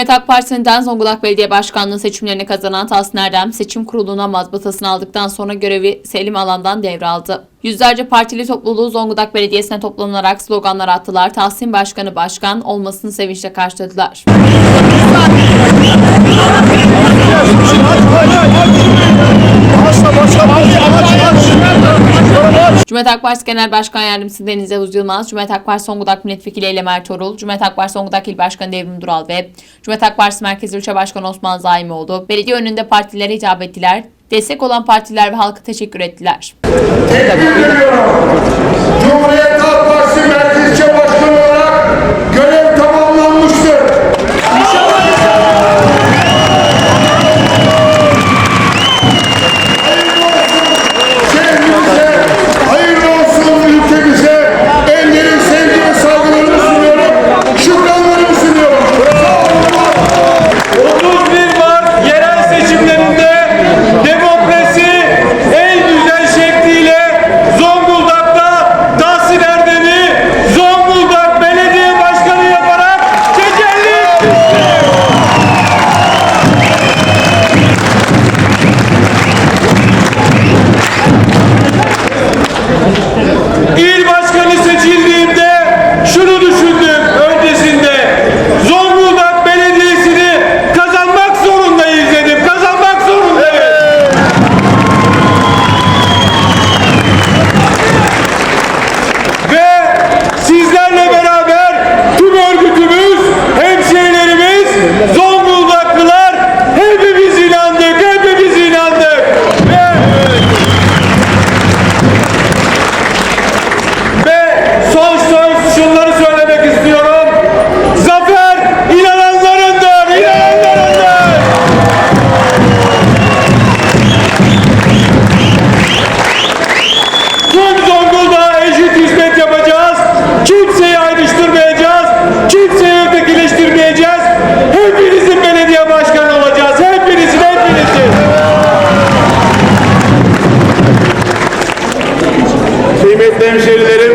Cumhuriyet Halk Partisi'nden Zonguldak Belediye Başkanlığı seçimlerini kazanan Tahsin Erdem, seçim kuruluna mazbatasını aldıktan sonra görevi Selim Alan'dan devraldı. Yüzlerce partili topluluğu Zonguldak Belediyesi'ne toplanarak sloganlar attılar. Tahsin Başkanı başkan olmasını sevinçle karşıladılar. Cumhuriyet Halk Partisi Genel Başkan Yardımcısı Deniz Yavuz Yılmaz, Cumhuriyet Halk Partisi Zonguldak Milletvekili Eylem Ertuğrul, Cumhuriyet Halk Partisi Zonguldak İl Başkanı Devrim Dural ve Cumhuriyet Halk Partisi Merkez İlçe Başkanı Osman Zaimoğlu belediye önünde partilere hitap ettiler. Destek olan partiler ve halka teşekkür ettiler. Tebrik ediyorum. Cumhuriyet Halk Partisi Merkez İlçe Başkanı olarak görev hemşerilerim,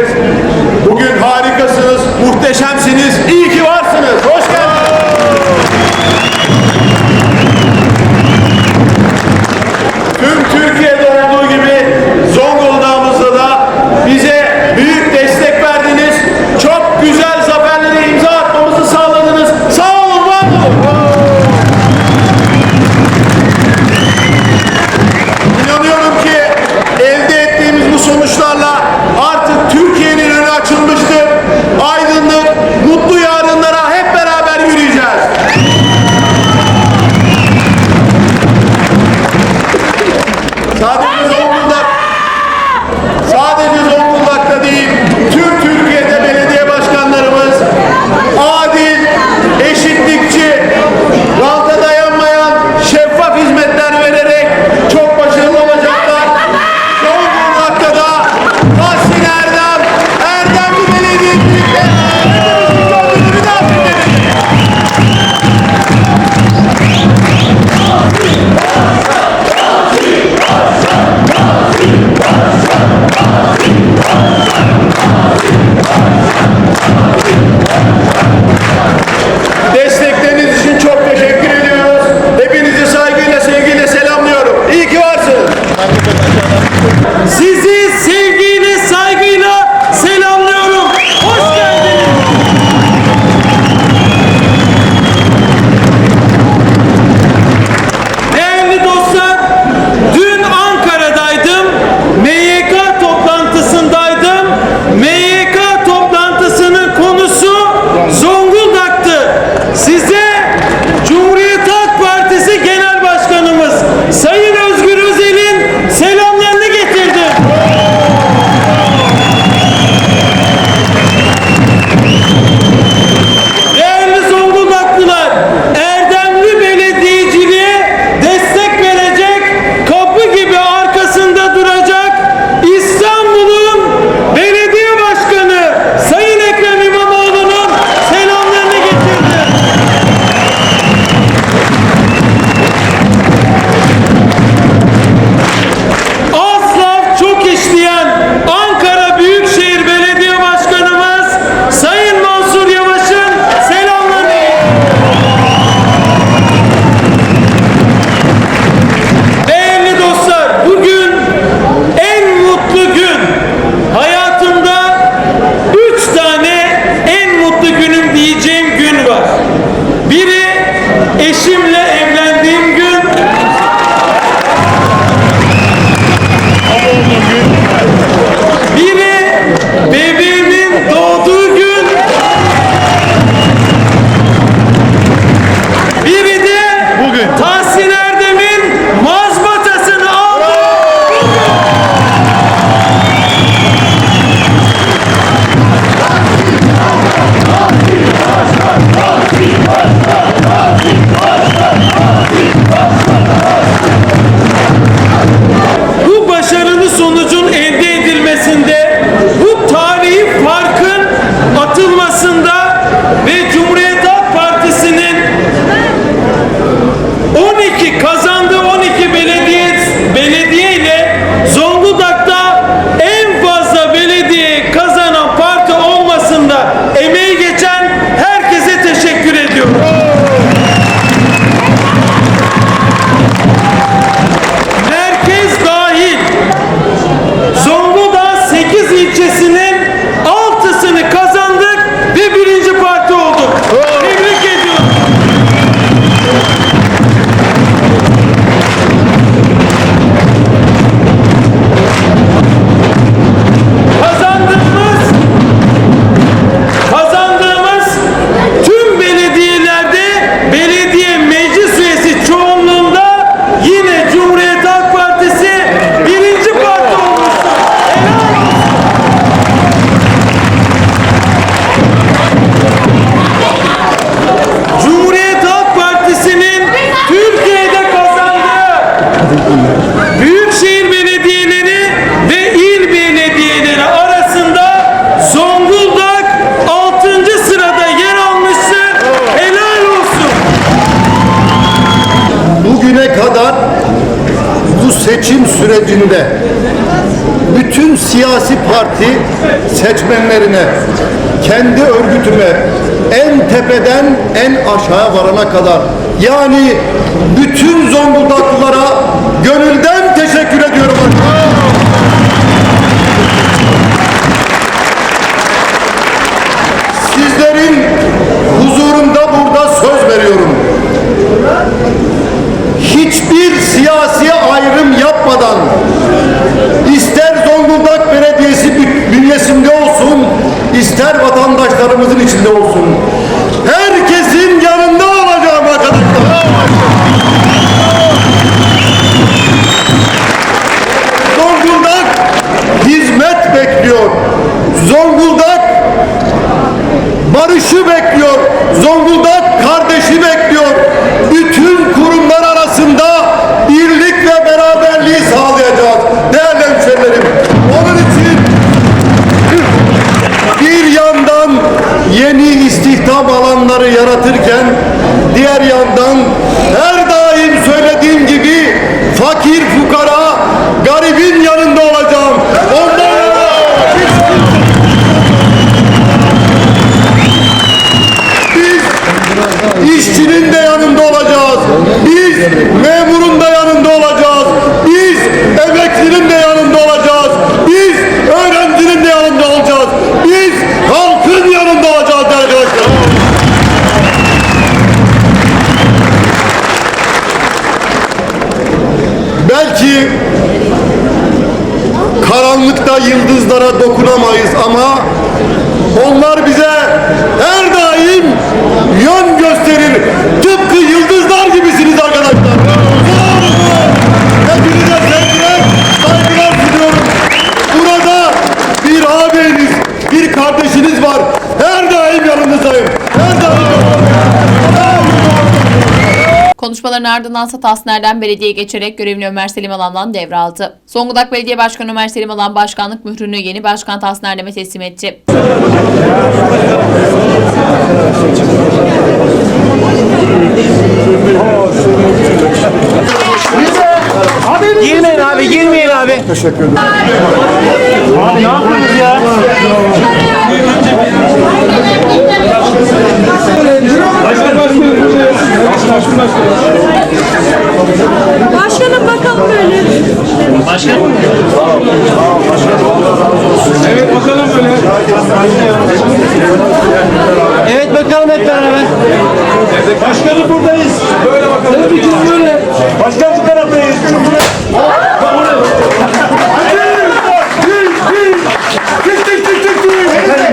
sürecinde bütün siyasi parti seçmenlerine, kendi örgütüme en tepeden en aşağı varana kadar yani bütün Zonguldaklılara gönülden bekliyor. Zonguldak barışı bekliyor. Zonguldak kardeşi bekliyor. Bütün kurumlar arasında birlik ve beraberliği sağlayacağız. Değerli hemşehrilerim. Onun için bir yandan yeni istihdam alanları yaratırken diğer yandan karanlıkta yıldızlara dokunamayız ama onlar bize her daim yön gösterir. Konuşmaların ardından ise Tasner'den belediyeye geçerek görevini Ömer Selim Alan'dan devraldı. Zonguldak Belediye Başkanı Ömer Selim Alan başkanlık mührünü yeni başkan Tasner'deme teslim etti. Girmeyin abi, girmeyin abi. Teşekkür ederim. Abi ne yapıyorsunuz ya? Başkanım bakalım böyle. Evet bakalım böyle. Evet bakalım hep beraber. Başkanım buradayız. Böyle bakalım. Tabii ki böyle. Başkan şu taraftayız.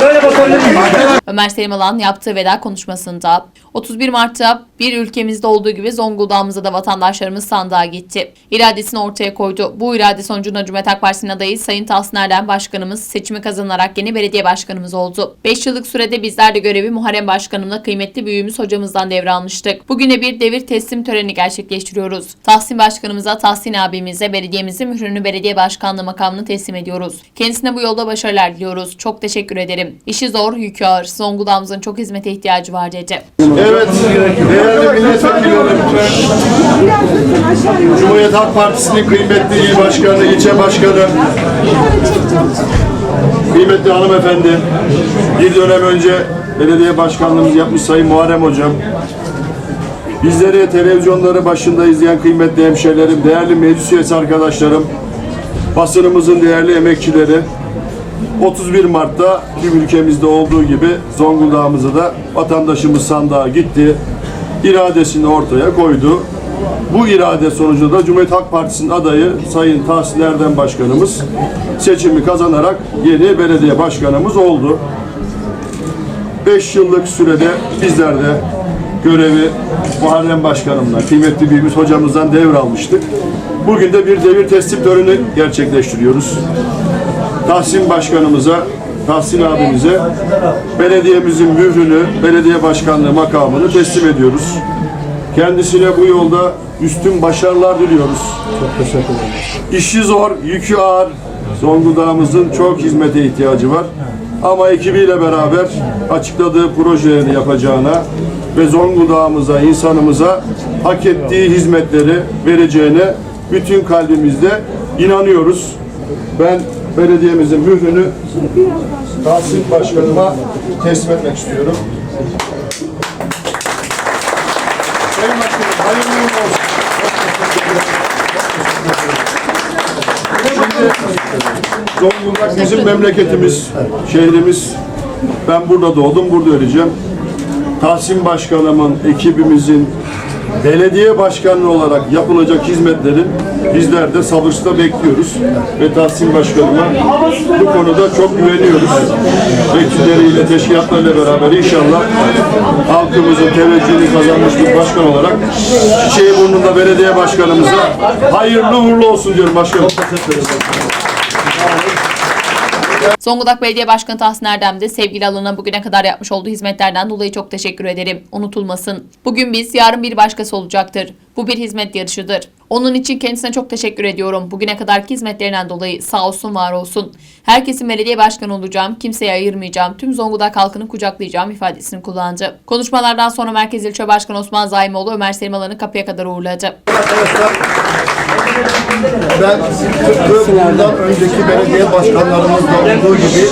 Böyle bakabilir miyiz? Ömer Selim Alan yaptığı veda konuşmasında 31 Mart'ta bir ülkemizde olduğu gibi Zonguldak'ımızda da vatandaşlarımız sandığa gitti. İradesini ortaya koydu. Bu irade sonucunda Cumhuriyet Halk Partisi'nin adayı Sayın Tahsin Erdem Başkanımız seçimi kazanarak yeni belediye başkanımız oldu. 5 yıllık sürede bizler de görevi Muharrem Başkanımla kıymetli büyüğümüz hocamızdan devralmıştık. Bugüne bir devir teslim töreni gerçekleştiriyoruz. Tahsin Başkanımıza, Tahsin abimize belediyemizin mührünü belediye başkanlığı makamını teslim ediyoruz. Kendisine bu yolda başarılar diliyoruz. Çok teşekkür ederim. İşi zor, yükü ağır. Zonguldak'ımızın çok hizmete ihtiyacı var dedi. Evet, değerli milletvekillerim, Cumhuriyet Halk Partisi'nin kıymetli il başkanı, ilçe başkanı, kıymetli hanımefendi, bir dönem önce belediye başkanlığımızı yapmış Sayın Muharrem Hocam, bizleri televizyonları başında izleyen kıymetli hemşehrilerim, değerli meclis üyesi arkadaşlarım, basınımızın değerli emekçileri, 31 Mart'ta tüm ülkemizde olduğu gibi Zonguldak'ımızda da vatandaşımız sandığa gitti. İradesini ortaya koydu. Bu irade sonucunda da Cumhuriyet Halk Partisi'nin adayı Sayın Tahsin Erdem Başkanımız seçimi kazanarak yeni belediye başkanımız oldu. 5 yıllık sürede bizler de görevi Muharrem Başkanımla, kıymetli büyüğümüz hocamızdan devralmıştık. Bugün de bir devir teslim töreni gerçekleştiriyoruz. Tahsin Başkanımıza, Tahsin abimize belediyemizin mührünü, belediye başkanlığı makamını teslim ediyoruz. Kendisine bu yolda üstün başarılar diliyoruz. Çok teşekkür ederim. İşi zor, yükü ağır. Zonguldak'ımızın çok hizmete ihtiyacı var. Ama ekibiyle beraber açıkladığı projelerini yapacağına ve Zonguldak'ımıza, insanımıza hak ettiği hizmetleri vereceğine bütün kalbimizde inanıyoruz. Ben belediyemizin mührünü Tahsin Başkanıma teslim etmek istiyorum. Sayın Başkanım, hayırlı uğurlu olsun. Şimdi Zonguldak bizim memleketimiz, şehrimiz. Ben burada doğdum, burada öleceğim. Tahsin Başkanımın, ekibimizin, belediye başkanı olarak yapılacak hizmetlerin bizler de sabırsızla bekliyoruz. Ve Tahsin Başkanıma bu konuda çok güveniyoruz. Vekilleriyle, teşkilatlarıyla beraber inşallah halkımızın teveccühünü kazanmış bir başkan olarak Çiçeği burnunda belediye başkanımıza hayırlı uğurlu olsun diyorum başkanım. Zonguldak Belediye Başkanı Tahsin Erdem de sevgili alana bugüne kadar yapmış olduğu hizmetlerden dolayı çok teşekkür ederim. Unutulmasın. Bugün biz, yarın bir başkası olacaktır. Bu bir hizmet yarışıdır. Onun için kendisine çok teşekkür ediyorum. Bugüne kadarki hizmetlerinden dolayı sağ olsun var olsun. Herkesin belediye başkanı olacağım, kimseye ayırmayacağım, tüm Zonguldak halkını kucaklayacağım ifadesini kullandı. Konuşmalardan sonra Merkez İlçe Başkanı Osman Zaimoğlu Ömer Selim Alan'ı kapıya kadar uğurladı. Ben tıpkı bundan önceki belediye başkanlarımızda olduğu gibi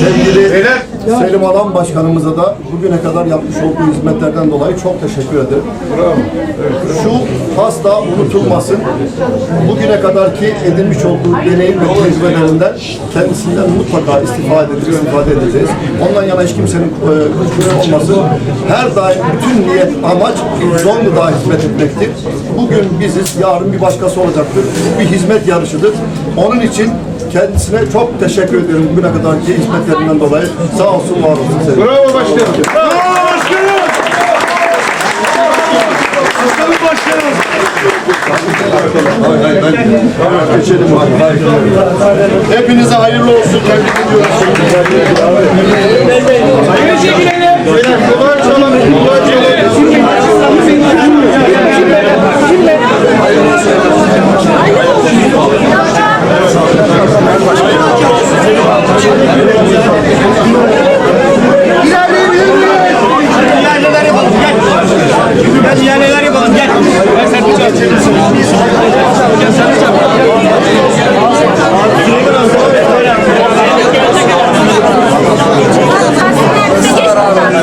sevgili Selim Alan Başkanımıza da bugüne kadar yapmış olduğu hizmetlerden dolayı çok teşekkür ederim. Şu hasta unutulmasın. Bugüne kadarki edinmiş olduğu deneyim ve tecrübelerinden kendisinden mutlaka istifade edeceğiz, istifade edeceğiz. Ondan yana hiç kimsenin e, kuşkusu olmasın. Her daim bütün niyet, amaç Zonguldak'a hizmet etmektir. Bugün biziz, yarın bir başkası olacaktır. Bu bir hizmet yarışıdır. Onun için kendisine çok teşekkür ediyorum bugüne kadarki hizmetlerinden dolayı. Sağ olsun, var olsun. sevgilim. Bravo başkanım. Bravo başkanım. Başkanım başkanım. Geçelim. Hepinize hayırlı olsun. Tebrik ediyoruz. Gel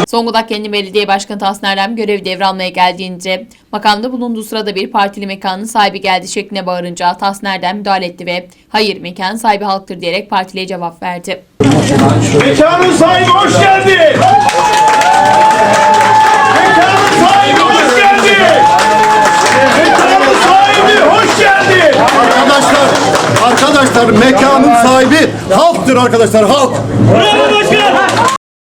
Zonguldak Kendi Belediye Başkanı Tahsin Erdem görevi devralmaya geldiğince makamda bulunduğu sırada bir partili mekanın sahibi geldi şeklinde bağırınca Tahsin Erdem müdahale etti ve hayır mekanın sahibi halktır diyerek partiliye cevap verdi. Mekanın sahibi hoş geldin. Mekanın sahibi hoş geldin. Mekanın sahibi hoş geldin. Arkadaşlar, arkadaşlar mekanın sahibi halktır arkadaşlar, halk. Bravo